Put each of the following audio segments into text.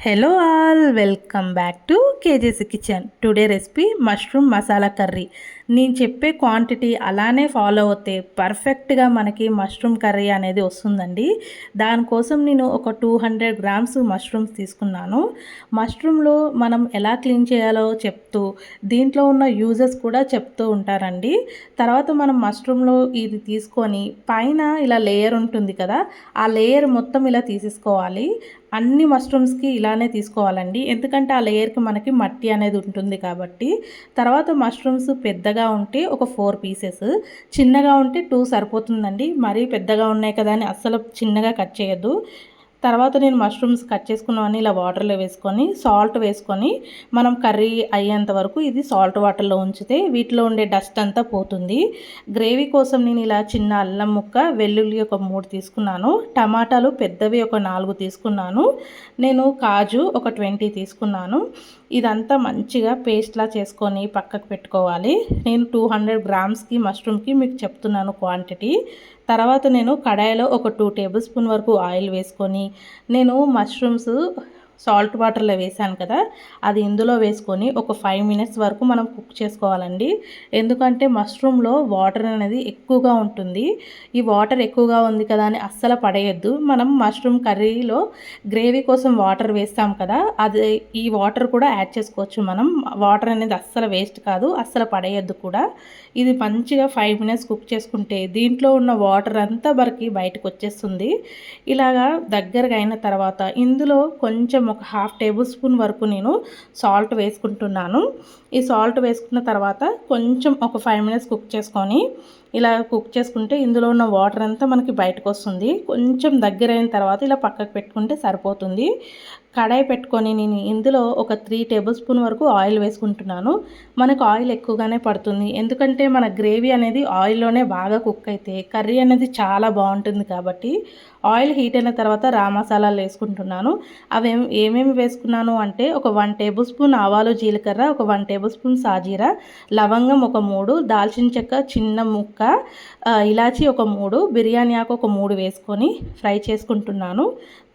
Hello all welcome back to KGC kitchen today recipe mushroom masala curry నేను చెప్పే quantity అలానే follow అవుతే పర్ఫెక్ట్గా మనకి మష్రూమ్ కర్రీ అనేది వస్తుందండి. దానికోసం నేను ఒక టూ హండ్రెడ్ గ్రామ్స్ మష్రూమ్స్ తీసుకున్నాను. మష్రూమ్లో మనం ఎలా క్లీన్ చేయాలో చెప్తూ దీంట్లో ఉన్న యూజెస్ కూడా చెప్తూ ఉంటారండి. తర్వాత మనం మష్రూమ్లో ఇది తీసుకొని పైన ఇలా లేయర్ ఉంటుంది కదా ఆ లేయర్ మొత్తం ఇలా తీసేసుకోవాలి. అన్ని మష్రూమ్స్కి ఇలానే తీసుకోవాలండి. ఎందుకంటే ఆ లేయర్కి మనకి మట్టి అనేది ఉంటుంది కాబట్టి. తర్వాత మష్రూమ్స్ పెద్దగా ఉంటే ఒక ఫోర్ పీసెస్. చిన్నగా ఉంటే టూ సరిపోతుందండి. మరీ పెద్దగా ఉన్నాయి కదా అని అస్సలు చిన్నగా కట్ చేయొద్దు. తర్వాత నేను మష్రూమ్స్ కట్ చేసుకున్నవన్నీ ఇలా వాటర్లో వేసుకొని సాల్ట్ వేసుకొని మనం కర్రీ అయ్యేంత వరకు ఇది సాల్ట్ వాటర్లో ఉంచితే వీటిలో ఉండే డస్ట్ అంతా పోతుంది. గ్రేవీ కోసం నేను ఇలా చిన్న అల్లం ముక్క వెల్లుల్లి ఒక మూడు తీసుకున్నాను. టమాటాలు పెద్దవి ఒక నాలుగు తీసుకున్నాను. నేను కాజు ఒక ట్వంటీ తీసుకున్నాను. ఇదంతా మంచిగా పేస్ట్లా చేసుకొని పక్కకు పెట్టుకోవాలి. నేను టూ హండ్రెడ్ గ్రామ్స్కి మష్రూమ్కి మీకు చెప్తున్నాను క్వాంటిటీ తర్వాత నేను కడాయిలో ఒక టూ టేబుల్ స్పూన్ వరకు ఆయిల్ వేసుకొని నేను మష్రూమ్స్ సాల్ట్ వాటర్లో వేసాను కదా అది ఇందులో వేసుకొని ఒక ఫైవ్ మినిట్స్ వరకు మనం కుక్ చేసుకోవాలండి. ఎందుకంటే మష్రూమ్లో వాటర్ అనేది ఎక్కువగా ఉంటుంది. ఈ వాటర్ ఎక్కువగా ఉంది కదా అని అస్సలు పడేయద్దు. మనం మష్రూమ్ కర్రీలో గ్రేవీ కోసం వాటర్ వేస్తాం కదా అది ఈ వాటర్ కూడా యాడ్ చేసుకోవచ్చు మనం. వాటర్ అనేది అస్సలు వేస్ట్ కాదు అస్సలు పడేయద్దు కూడా. ఇది మంచిగా ఫైవ్ మినిట్స్ కుక్ చేసుకుంటే దీంట్లో ఉన్న వాటర్ అంతా వరకు బయటకు వచ్చేస్తుంది. ఇలాగా దగ్గరగా అయిన తర్వాత ఇందులో కొంచెం ఒక హాఫ్ టేబుల్ స్పూన్ వరకు నేను సాల్ట్ వేసుకుంటున్నాను. ఈ సాల్ట్ వేసుకున్న తర్వాత కొంచెం ఒక ఫైవ్ మినిట్స్ కుక్ చేసుకొని ఇలా కుక్ చేసుకుంటే ఇందులో ఉన్న వాటర్ అంతా మనకి బయటకు వస్తుంది. కొంచెం దగ్గర అయిన తర్వాత ఇలా పక్కకు పెట్టుకుంటే సరిపోతుంది. కడాయి పెట్టుకొని నేను ఇందులో ఒక త్రీ టేబుల్ స్పూన్ వరకు ఆయిల్ వేసుకుంటున్నాను. మనకు ఆయిల్ ఎక్కువగానే పడుతుంది. ఎందుకంటే మన గ్రేవీ అనేది ఆయిల్లోనే బాగా కుక్ అయితే కర్రీ అనేది చాలా బాగుంటుంది కాబట్టి ఆయిల్ హీట్ అయిన తర్వాత రా మసాలాలు వేసుకుంటున్నాను. అవి ఏమేమి వేసుకున్నాను అంటే ఒక వన్ టేబుల్ స్పూన్ ఆవాలు జీలకర్ర ఒక వన్ టేబుల్ స్పూన్ సాజీరా లవంగం ఒక మూడు దాల్చిన చెక్క చిన్న ముక్క ఇలాచి ఒక మూడు బిర్యానీ ఆకు ఒక మూడు వేసుకొని ఫ్రై చేసుకుంటున్నాను.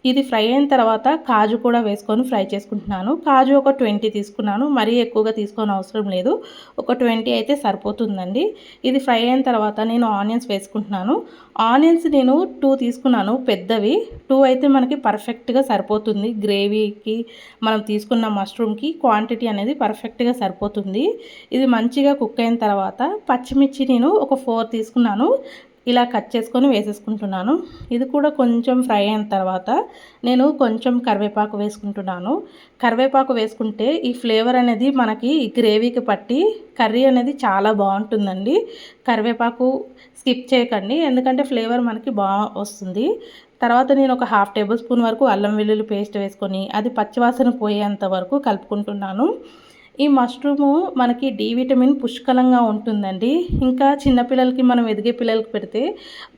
ఇది ఫ్రై అయిన తర్వాత కాజు కూడా వేసుకొని ఫ్రై చేసుకుంటున్నాను. కాజు ఒక ట్వంటీ తీసుకున్నాను. మరీ ఎక్కువగా తీసుకొని అవసరం లేదు. ఒక ట్వంటీ అయితే సరిపోతుందండి. ఇది ఫ్రై అయిన తర్వాత నేను ఆనియన్స్ వేసుకుంటున్నాను. ఆనియన్స్ నేను టూ తీసుకున్నాను. పెద్దవి. టూ అయితే మనకి పర్ఫెక్ట్గా సరిపోతుంది. గ్రేవీకి మనం తీసుకున్న మష్రూమ్కి క్వాంటిటీ అనేది పర్ఫెక్ట్గా సరిపోతుంది. ఇది మంచిగా కుక్ అయిన తర్వాత పచ్చిమిర్చి నేను ఒక ఫోర్ తీసుకున్నాను. ఇలా కట్ చేసుకొని వేసేసుకుంటున్నాను. ఇది కూడా కొంచెం ఫ్రై అయిన తర్వాత నేను కొంచెం కరివేపాకు వేసుకుంటున్నాను. కరివేపాకు వేసుకుంటే ఈ ఫ్లేవర్ అనేది మనకి గ్రేవీకి పట్టి కర్రీ అనేది చాలా బాగుంటుందండి. కరివేపాకు స్కిప్ చేయకండి ఎందుకంటే ఫ్లేవర్ మనకి బాగా వస్తుంది. తర్వాత నేను ఒక హాఫ్ టేబుల్ స్పూన్ వరకు అల్లం వెల్లుల్లి పేస్ట్ వేసుకొని అది పచ్చివాసన పోయేంత వరకు కలుపుకుంటున్నాను. ఈ మష్రూము మనకి డి విటమిన్ పుష్కలంగా ఉంటుందండి. ఇంకా చిన్నపిల్లలకి మనం ఎదిగే పిల్లలకి పెడితే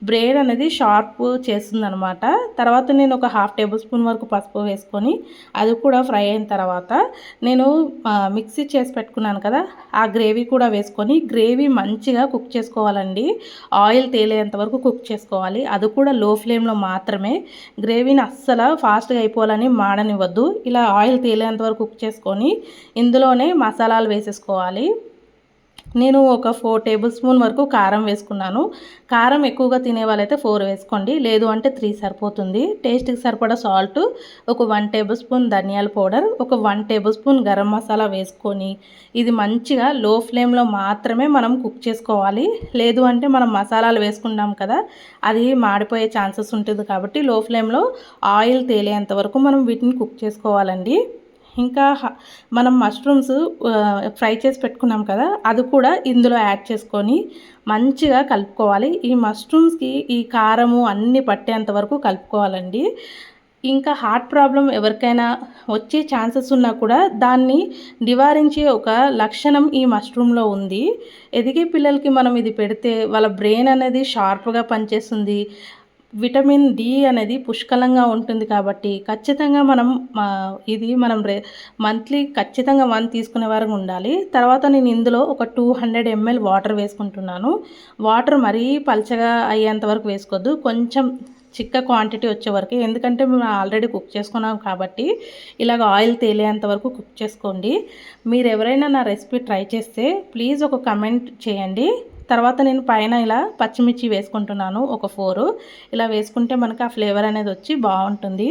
బ్రెయిన్ అనేది షార్ప్ చేస్తుందనమాట తర్వాత నేను ఒక హాఫ్ టేబుల్ స్పూన్ వరకు పసుపు వేసుకొని అది కూడా ఫ్రై అయిన తర్వాత నేను మిక్సీ చేసి పెట్టుకున్నాను కదా ఆ గ్రేవీ కూడా వేసుకొని గ్రేవీ మంచిగా కుక్ చేసుకోవాలండి. ఆయిల్ తేలేంత వరకు కుక్ చేసుకోవాలి. అది కూడా లో ఫ్లేమ్లో మాత్రమే. గ్రేవీని అస్సలు ఫాస్ట్గా అయిపోవాలని మాడనివ్వద్దు. ఇలా ఆయిల్ తేలేంత వరకు కుక్ చేసుకొని ఇందులోనే మసాలాలు వేసేసుకోవాలి. నేను ఒక ఫోర్ టేబుల్ స్పూన్ వరకు కారం వేసుకున్నాను. కారం ఎక్కువగా తినే వాళ్ళైతే ఫోర్ వేసుకోండి. లేదు అంటే త్రీ సరిపోతుంది. టేస్ట్కి సరిపడా సాల్ట్ ఒక వన్ టేబుల్ స్పూన్ ధనియాల పౌడర్ ఒక one tablespoon garam masala వేసుకొని ఇది మంచిగా లో ఫ్లేమ్లో మాత్రమే మనం కుక్ చేసుకోవాలి. లేదు అంటే మనం మసాలాలు వేసుకున్నాం కదా అది మాడిపోయే ఛాన్సెస్ ఉంటుంది కాబట్టి లో ఫ్లేమ్లో ఆయిల్ తేలేంత వరకు మనం వీటిని కుక్ చేసుకోవాలండి. ఇంకా మనం మష్రూమ్స్ ఫ్రై చేసి పెట్టుకున్నాం కదా అది కూడా ఇందులో యాడ్ చేసుకొని మంచిగా కలుపుకోవాలి. ఈ మష్రూమ్స్కి ఈ కారము అన్నీ పట్టేంత వరకు కలుపుకోవాలండి. ఇంకా హార్ట్ ప్రాబ్లం ఎవరికైనా వచ్చే ఛాన్సెస్ ఉన్నా కూడా దాన్ని నివారించే ఒక లక్షణం ఈ మష్రూమ్లో ఉంది. ఎదిగే పిల్లలకి మనం ఇది పెడితే వాళ్ళ బ్రెయిన్ అనేది షార్ప్గా పనిచేస్తుంది. విటమిన్ డి అనేది పుష్కలంగా ఉంటుంది కాబట్టి ఖచ్చితంగా మనం ఇది మనం రే మంత్లీ ఖచ్చితంగా వన్ తీసుకునే వరకు ఉండాలి. తర్వాత నేను ఇందులో ఒక టూ హండ్రెడ్ ఎంఎల్ వాటర్ వేసుకుంటున్నాను. వాటర్ మరీ పల్చగా అయ్యేంత వరకు వేసుకోవద్దు. కొంచెం చిక్క క్వాంటిటీ వచ్చే వరకు ఎందుకంటే మేము ఆల్రెడీ కుక్ చేసుకున్నాం కాబట్టి ఇలాగ ఆయిల్ తేలేంత వరకు కుక్ చేసుకోండి. మీరు ఎవరైనా నా రెసిపీ ట్రై చేస్తే ప్లీజ్ ఒక కమెంట్ చేయండి. తర్వాత నేను పైన ఇలా పచ్చిమిర్చి వేసుకుంటున్నాను ఒక ఫోరు. ఇలా వేసుకుంటే మనకు ఆ ఫ్లేవర్ అనేది వచ్చి బాగుంటుంది.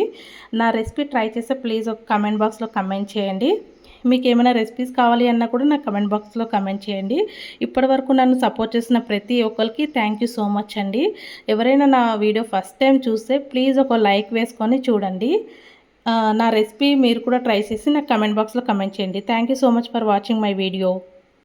నా రెసిపీ ట్రై చేస్తే ప్లీజ్ ఒక కమెంట్ బాక్స్లో కమెంట్ చేయండి. మీకు ఏమైనా రెసిపీస్ కావాలి అన్నా కూడా నాకు కమెంట్ బాక్స్లో కమెంట్ చేయండి. ఇప్పటి వరకు నన్ను సపోర్ట్ చేసిన ప్రతి ఒక్కరికి థ్యాంక్ యూ సో మచ్ అండి. ఎవరైనా నా వీడియో ఫస్ట్ టైం చూస్తే ప్లీజ్ ఒక లైక్ వేసుకొని చూడండి. నా రెసిపీ మీరు కూడా ట్రై చేసి నాకు కమెంట్ బాక్స్లో కమెంట్ చేయండి. Thank you so much for watching my video.